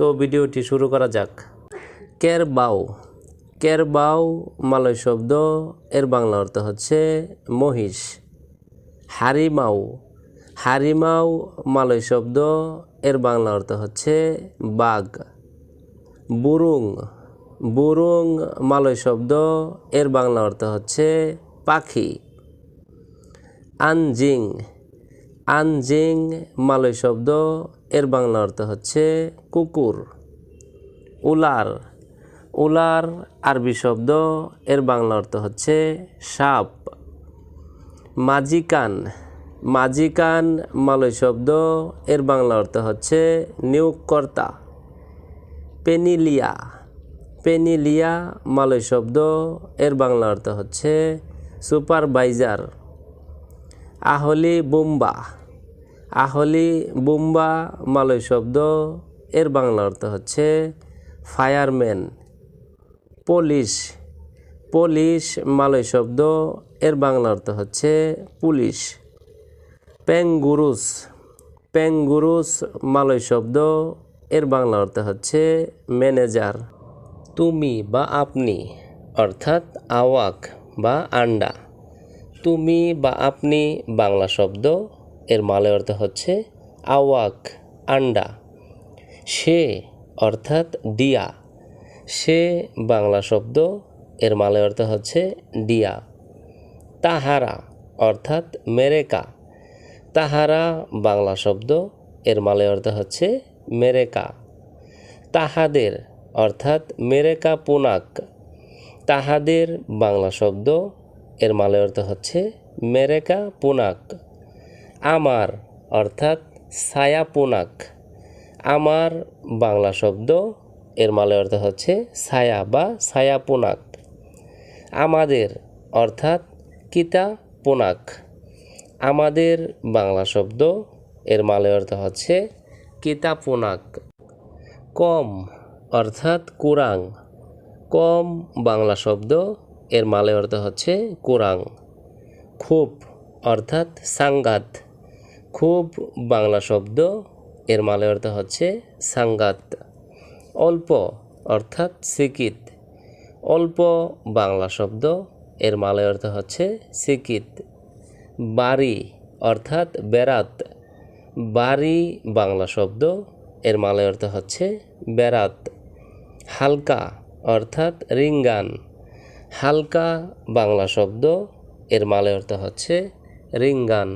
তো ভিডিওটি শুরু করা যাক। কেরবাও কেরবাও মালয় শব্দ, এর বাংলা অর্থ হচ্ছে মহিষ। হারিমাও হারিমাও মালয় শব্দ, এর বাংলা অর্থ হচ্ছে বাঘ। বুরুং। বুরুং মালয় শব্দ, এর বাংলা অর্থ হচ্ছে পাখি। আনজিং। আনজিং মালয় শব্দ এর বাংলা অর্থ হচ্ছে কুকুর। উলার। উলার আরবি শব্দ, এর বাংলা অর্থ হচ্ছে সাপ। মাজিকান। মাজিকান মালয় শব্দ, এর বাংলা অর্থ হচ্ছে নিয়োগকর্তা। পেনিলিয়া। পেনিলিয়া মালয় শব্দ, এর বাংলা অর্থ হচ্ছে সুপারভাইজার। আহলি বুম্বা। আহলি, বুম্বা, মালয় শব্দ, এর বাংলা অর্থ হচ্ছে ফায়ারম্যান পুলিশ পুলিশ মালয় শব্দ, এর বাংলা অর্থ হচ্ছে পুলিশ প্যাঙ্গুরুস প্যাঙ্গুরুস মালয় শব্দ, এর বাংলা অর্থ হচ্ছে ম্যানেজার তুমি বা আপনি, অর্থাৎ আওয়াক বা আন্ডা, তুমি বা আপনি, বাংলা শব্দ এর মালয় অর্থ হচ্ছে আওয়াক, আন্ডা। সে অর্থাৎ ডিয়া সে বাংলা শব্দ, এর মালে অর্থ হচ্ছে ডিয়া তাহারা অর্থাৎ মেরেকা। তাহারা বাংলা শব্দ, এর মালয় অর্থ হচ্ছে মেরেকা। তাহাদের অর্থাৎ মেরেকা পুনাক। তাহাদের বাংলা শব্দ, এর মালয় অর্থ হচ্ছে মেরেকা পুনাক। আমার, অর্থাৎ ছায়া পুনাক আমার বাংলা শব্দ, এর মালে অর্থ হচ্ছে ছায়া বা ছায়া পুনাক আমাদের, অর্থাৎ কিতা পোনাক আমাদের বাংলা শব্দ, এর মালে অর্থ হচ্ছে কিতা পোনাক কম, অর্থাৎ কুরাং। কম বাংলা শব্দ, এর মালয় অর্থ হচ্ছে কুরাং। খুব, অর্থাৎ সাঙ্গাত খুব বাংলা শব্দ, এর মালয় অর্থ হচ্ছে সাঙ্গাত অল্প অর্থাৎ সিকিত অল্প বাংলা শব্দ, এর মালয় অর্থ হচ্ছে সিকিত বাড়ি অর্থাৎ বেরাত বাড়ি বাংলা শব্দ, এর মালয় অর্থ হচ্ছে বেরাত হালকা অর্থাৎ রিঙ্গান। হালকা বাংলা শব্দ, এর মালয় অর্থ হচ্ছে রিঙ্গান।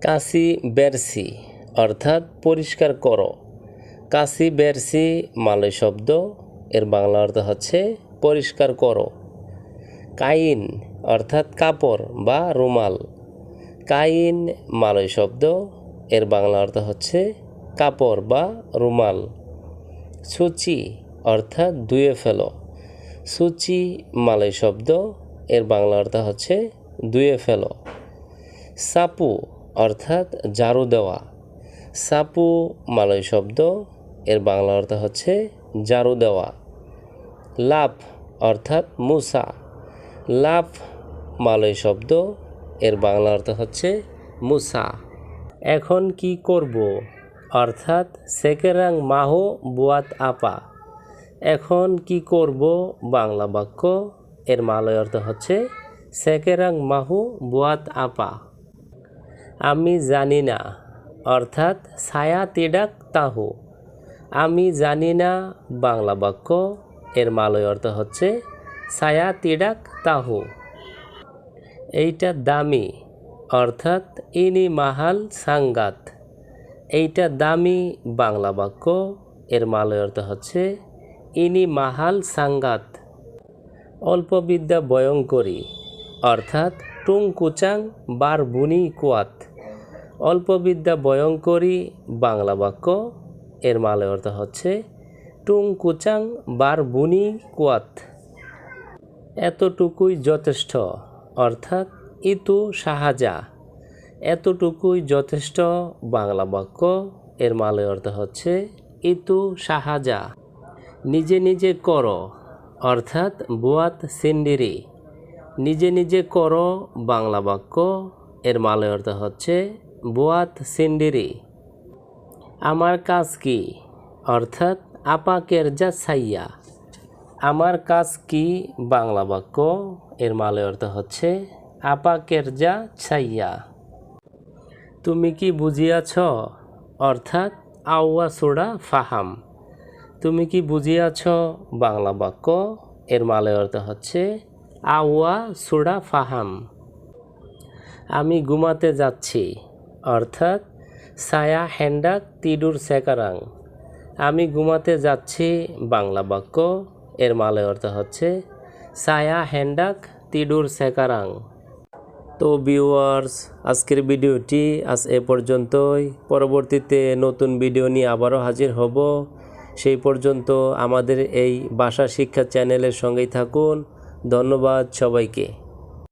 কাশি বেরসি, অর্থাৎ পরিষ্কার করো। কাশি বেরসি, মালয় শব্দ, এর বাংলা অর্থ হচ্ছে পরিষ্কার করো। কাইন, অর্থাৎ কাপড় বা রুমাল। কাইন, মালয় শব্দ, এর বাংলা অর্থ হচ্ছে কাপড় বা রুমাল। সূচি, অর্থাৎ ধুয়ে ফেলো। সূচি, মালয় শব্দ, এর বাংলা অর্থ হচ্ছে ধুয়ে ফেলো। সাপু অর্থাৎ ঝাড়ু দেওয়া। সাপু মালয় শব্দ, এর বাংলা অর্থ হচ্ছে ঝাড়ু দেওয়া। লাভ অর্থাৎ মুসা। লাভ মালয় শব্দ, এর বাংলা অর্থ হচ্ছে মুসা। এখন কি করব? অর্থাৎ সেকেরাং মাহো বুয়াত আপা। এখন কি করব? বাংলা বাক্য, এর মালয় অর্থ হচ্ছে সেকেরাং মাহু বুয়াত আপা। আমি জানি না। অর্থাৎ ছায়া তিডাক তাহু। আমি জানি না, বাংলা বাক্য, এর মালয় অর্থ হচ্ছে ছায়া তিডাক তাহু। এইটা দামি, অর্থাৎ ইনি মাহাল সাঙ্গাত এইটা দামি, বাংলা বাক্য, এর মালয় অর্থ হচ্ছে ইনি মাহাল সাঙ্গাত অল্প বিদ্যা বয়ঙ্করী অর্থাৎ টুং কুচাং বার বুনি কুয়াত। অল্পবিদ্যা বয়ঙ্করী বাংলা বাক্য। এর মালে অর্থ হচ্ছে টুং কুচাং বার বুনি কুয়াত। এতটুকুই যথেষ্ট, অর্থাৎ ইতু সাহাযা এতটুকুই যথেষ্ট, বাংলা বাক্য। এর মালে অর্থ হচ্ছে, ইতু সাহাযা নিজে নিজে করো, অর্থাৎ বুয়াত সিন্ডিরি নিজে নিজে করো, বাংলা বাক্য। এর মালে অর্থ হচ্ছে বুয়াত সিন্ডিরি। আমার কাজ কি? অর্থাৎ আপা কেরজা ছাইয়া আমার কাজ কি? বাংলা বাক্য, এর মালে অর্থ হচ্ছে আপা কেরজা ছাইয়া তুমি কি বুঝিয়াছ? অর্থাৎ আউয়া সোডা ফাহাম। তুমি কি বুঝিয়াছ? বাংলা বাক্য, এর মালে অর্থ হচ্ছে আউয়া সোডা ফাহাম। আমি ঘুমাতে যাচ্ছি। অর্থাৎ সায়া হ্যান্ডাক তিডুর সেকারাং। আমি ঘুমাতে যাচ্ছি, বাংলা বাক্য, এর মালে অর্থ হচ্ছে, সায়া হ্যান্ডাক তিডুর সেকারাং। তো ভিউয়ার্স আজকের ভিডিওটি আজ এ পর্যন্তই। পরবর্তীতে নতুন ভিডিও নিয়ে আবারও হাজির হব। সেই পর্যন্ত আমাদের এই ভাষা শিক্ষা চ্যানেলের সঙ্গেই থাকুন। ধন্যবাদ সবাইকে।